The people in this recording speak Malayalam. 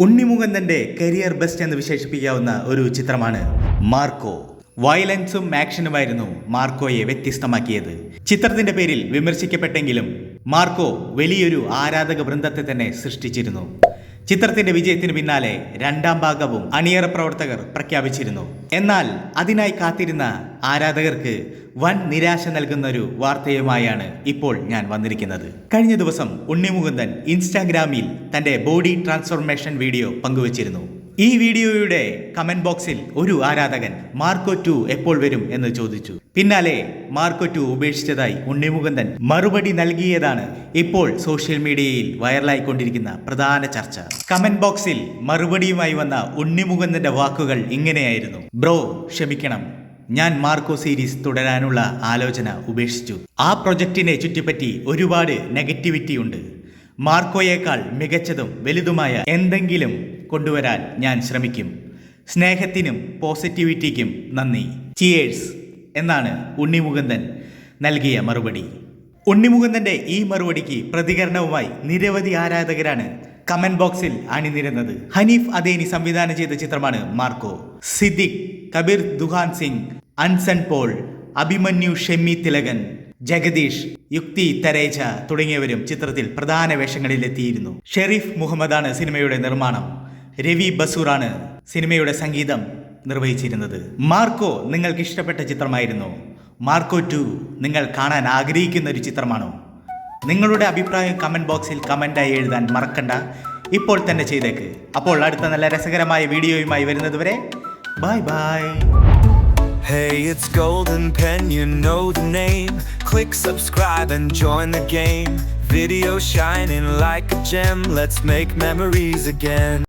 ഉണ്ണിമുകുന്ദന്റെ കരിയർ ബെസ്റ്റ് എന്ന് വിശേഷിപ്പിക്കാവുന്ന ഒരു ചിത്രമാണ് മാർക്കോ. വയലൻസും ആക്ഷനുമായിരുന്നു മാർക്കോയെ വ്യത്യസ്തമാക്കിയത്. ചിത്രത്തിന്റെ പേരിൽ വിമർശിക്കപ്പെട്ടെങ്കിലും മാർക്കോ വലിയൊരു ആരാധക വൃന്ദത്തെ തന്നെ സൃഷ്ടിച്ചിരുന്നു. ചിത്രത്തിന്റെ വിജയത്തിന് പിന്നാലെ രണ്ടാം ഭാഗവും അണിയറ പ്രവർത്തകർ പ്രഖ്യാപിച്ചിരുന്നു. എന്നാൽ അതിനായി കാത്തിരുന്ന ആരാധകർക്ക് വൻ നിരാശ നൽകുന്ന ഒരു വാർത്തയുമായാണ് ഇപ്പോൾ ഞാൻ വന്നിരിക്കുന്നത്. കഴിഞ്ഞ ദിവസം ഉണ്ണിമുകുന്ദൻ ഇൻസ്റ്റാഗ്രാമിൽ തന്റെ ബോഡി ട്രാൻസ്ഫോർമേഷൻ വീഡിയോ പങ്കുവച്ചിരുന്നു. ഈ വീഡിയോയുടെ കമന്റ് ബോക്സിൽ ഒരു ആരാധകൻ മാർക്കോ ടു എപ്പോൾ വരും എന്ന് ചോദിച്ചു. പിന്നാലെ മാർക്കോ ടു ഉപേക്ഷിച്ചതായി ഉണ്ണിമുകുന്ദൻ മറുപടി നൽകിയതാണ് ഇപ്പോൾ സോഷ്യൽ മീഡിയയിൽ വൈറലായിക്കൊണ്ടിരിക്കുന്ന പ്രധാന ചർച്ച. കമന്റ് ബോക്സിൽ മറുപടിയുമായി വന്ന ഉണ്ണിമുകുന്ദന്റെ വാക്കുകൾ ഇങ്ങനെയായിരുന്നു. ബ്രോ ക്ഷമിക്കണം. ഞാൻ മാർക്കോ സീരീസ് തുടരാനുള്ള ആലോചന ഉപേക്ഷിച്ചു. ആ പ്രൊജക്റ്റിനെ ചുറ്റിപ്പറ്റി ഒരുപാട് നെഗറ്റിവിറ്റി ഉണ്ട്. മാർക്കോയേക്കാൾ മികച്ചതും വലുതുമായ എന്തെങ്കിലും കൊണ്ടുവരാൻ ഞാൻ ശ്രമിക്കും. സ്നേഹത്തിനും പോസിറ്റിവിറ്റിക്കും നന്ദി. ചിയേഴ്സ് എന്നാണ് ഉണ്ണിമുകുന്ദൻ നൽകിയ മറുപടി. ഉണ്ണിമുകുന്ദന്റെ ഈ മറുപടിക്ക് പ്രതികരണവുമായി നിരവധി ആരാധകരാണ് കമന്റ് ബോക്സിൽ അണിനിരുന്നത്. ഹനീഫ് അദേനി സംവിധാനം ചെയ്ത ചിത്രമാണ് Marco. Siddique Kabir Duhan Singh Anson Paul Abhimanyu Shammi Thilakan Jagadish Yukti Thareja തുടങ്ങിയവരും ചിത്രത്തിൽ പ്രധാന വേഷങ്ങളിലെത്തിയിരുന്നു. ഷെരീഫ് മുഹമ്മദാണ് സിനിമയുടെ നിർമ്മാണം. രവി ബസൂറാണ് സിനിമയുടെ സംഗീതം നിർവഹിച്ചിരുന്നത്. മാർക്കോ നിങ്ങൾക്ക് ഇഷ്ടപ്പെട്ട ചിത്രമായിരുന്നു. മാർക്കോ ടു നിങ്ങൾ കാണാൻ ആഗ്രഹിക്കുന്ന ഒരു ചിത്രമാണോ? നിങ്ങളുടെ അഭിപ്രായം കമന്റ് ബോക്സിൽ കമന്റായി എഴുതാൻ മറക്കണ്ട. ഇപ്പോൾ തന്നെ ചെയ്തേക്ക്. അപ്പോൾ അടുത്ത നല്ല രസകരമായ വീഡിയോയുമായി വരുന്നതുവരെ bye bye Hey, it's Golden Pen, you know the name. Click subscribe and join the game. Video shining like a gem, let's make memories again.